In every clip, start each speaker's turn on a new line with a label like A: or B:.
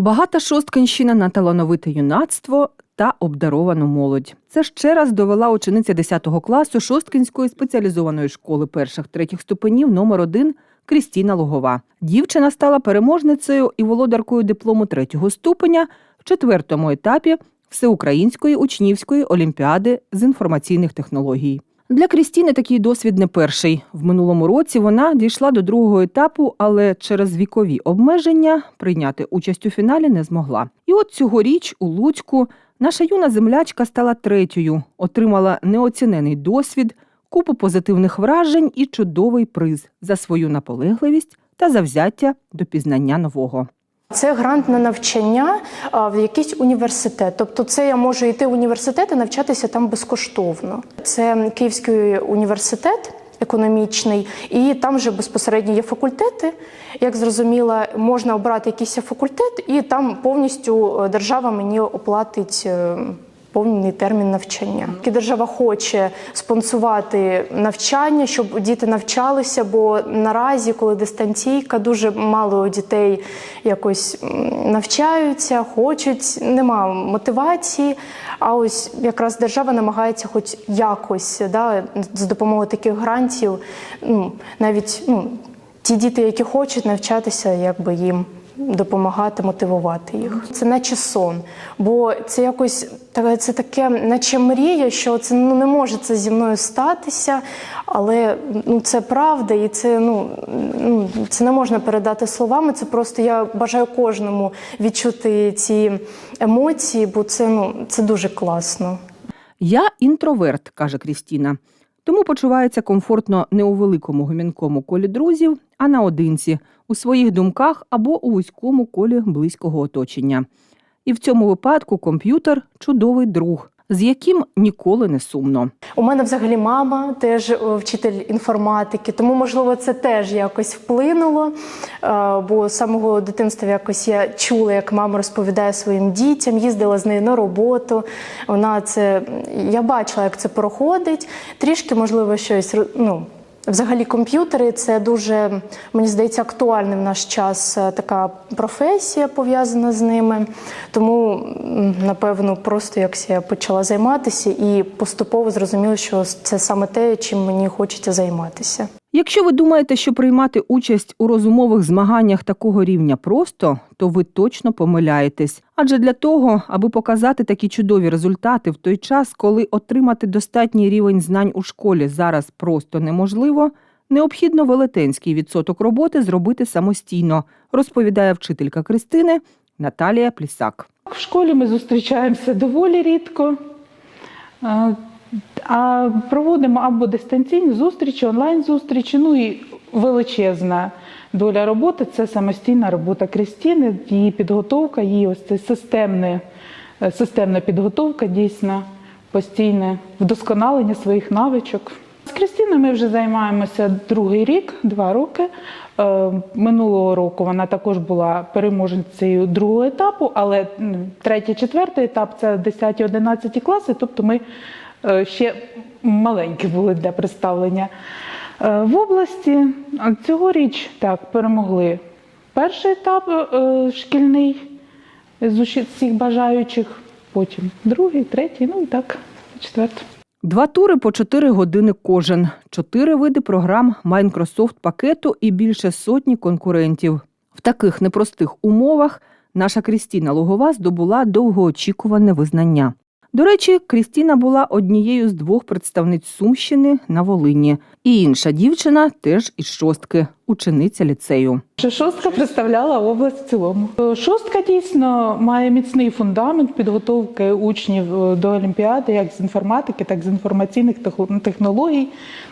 A: Багата Шосткинщина на талановите юнацтво та обдаровану молодь. Це ще раз довела учениця 10 класу Шосткинської спеціалізованої школи перших третіх ступенів номер 1 Крістіна Логова. Дівчина стала переможницею і володаркою диплому третього ступеня в четвертому етапі Всеукраїнської учнівської олімпіади з інформаційних технологій. Для Крістіни такий досвід не перший. В минулому році вона дійшла до другого етапу, але через вікові обмеження прийняти участь у фіналі не змогла. І от цьогоріч у Луцьку наша юна землячка стала третьою, отримала неоцінений досвід, купу позитивних вражень і чудовий приз за свою наполегливість та завзяття до пізнання нового.
B: Це грант на навчання в якийсь університет. Тобто, це я можу йти в університет і навчатися там безкоштовно. Це Київський університет. Економічний, і там вже безпосередньо є факультети. Як зрозуміло, можна обрати якийсь факультет, і там повністю е, держава мені оплатить е, повний термін навчання. Держава хоче спонсувати навчання, щоб діти навчалися, бо наразі, коли дистанційка, дуже мало дітей якось навчаються, хочуть, нема мотивації. А ось якраз держава намагається, хоч якось, да, з допомогою таких грантів, ну навіть ну, ті діти, які хочуть навчатися, якби їм допомагати мотивувати їх. Це наче сон, бо це якось це таке, наче мрія, що це ну не може це зі мною статися, але ну це правда, і це ну, ну це не можна передати словами. Це просто я бажаю кожному відчути ці емоції, бо це ну це дуже класно.
A: Я інтроверт, каже Крістіна. Тому почувається комфортно не у великому гомінкому колі друзів, а наодинці, у своїх думках або у вузькому колі близького оточення. І в цьому випадку комп'ютер чудовий друг, з яким ніколи не сумно.
B: У мене взагалі мама теж е, вчитель інформатики, тому можливо це теж якось вплинуло. е, Бо з самого дитинства якось я чула, як мама розповідає своїм дітям, їздила з нею на роботу. Вона це я бачила, як це проходить. Трішки, можливо, щось ну. Взагалі, комп'ютери це дуже мені здається актуальним в наш час е, така професія пов'язана з ними. Тому напевно, просто якось я почала займатися і поступово зрозуміла, що це саме те, чим мені хочеться займатися.
A: Якщо ви думаєте, що приймати участь у розумових змаганнях такого рівня просто, то ви точно помиляєтесь. Адже для того, аби показати такі чудові результати в той час, коли отримати достатній рівень знань у школі зараз просто неможливо, необхідно велетенський відсоток роботи зробити самостійно, розповідає вчителька Кристини Наталія Плісак.
C: В школі ми зустрічаємося доволі рідко, Е, а проводимо або дистанційні зустрічі, онлайн-зустрічі, ну і величезна доля роботи це самостійна робота Крістіни, її підготовка, її ось це системне, е, системна підготовка, дійсно, постійне вдосконалення своїх навичок. З Крістіною ми вже займаємося другий рік, два роки. Е, Минулого року вона також була переможницею другого етапу, але третій, четвертий етап це 10-11 класи, тобто ми ще маленькі були для представлення. Е, В області цьогоріч так перемогли перший етап е, шкільний з усі- всіх бажаючих, потім другий, третій, ну і так, четвертий.
A: Два тури по 4 години кожен, чотири види програм Microsoft пакету і більше сотні конкурентів. В таких непростих умовах наша Крістіна Лугова здобула довгоочікуване визнання. До речі, Крістіна була однією з двох представниць Сумщини на Волині. І інша дівчина теж із шостки, учениця ліцею.
C: Шостка представляла область в цілому. Е, Шостка дійсно має міцний фундамент підготовки учнів е, до Олімпіади, як з інформатики, так і з інформаційних технологій.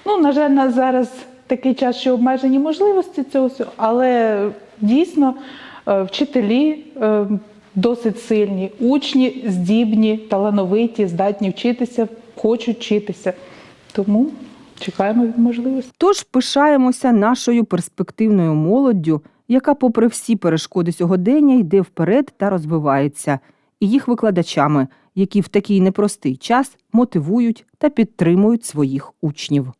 C: Ну, на жаль, на зараз такий час, що обмежені можливості цього всього, але дійсно е, вчителі досить сильні, учні здібні, талановиті, здатні вчитися, хочуть вчитися. Тому чекаємо від можливості.
A: Тож пишаємося нашою перспективною молоддю, яка, попри всі перешкоди сьогодення, йде вперед та розвивається, і їх викладачами, які в такий непростий час мотивують та підтримують своїх учнів.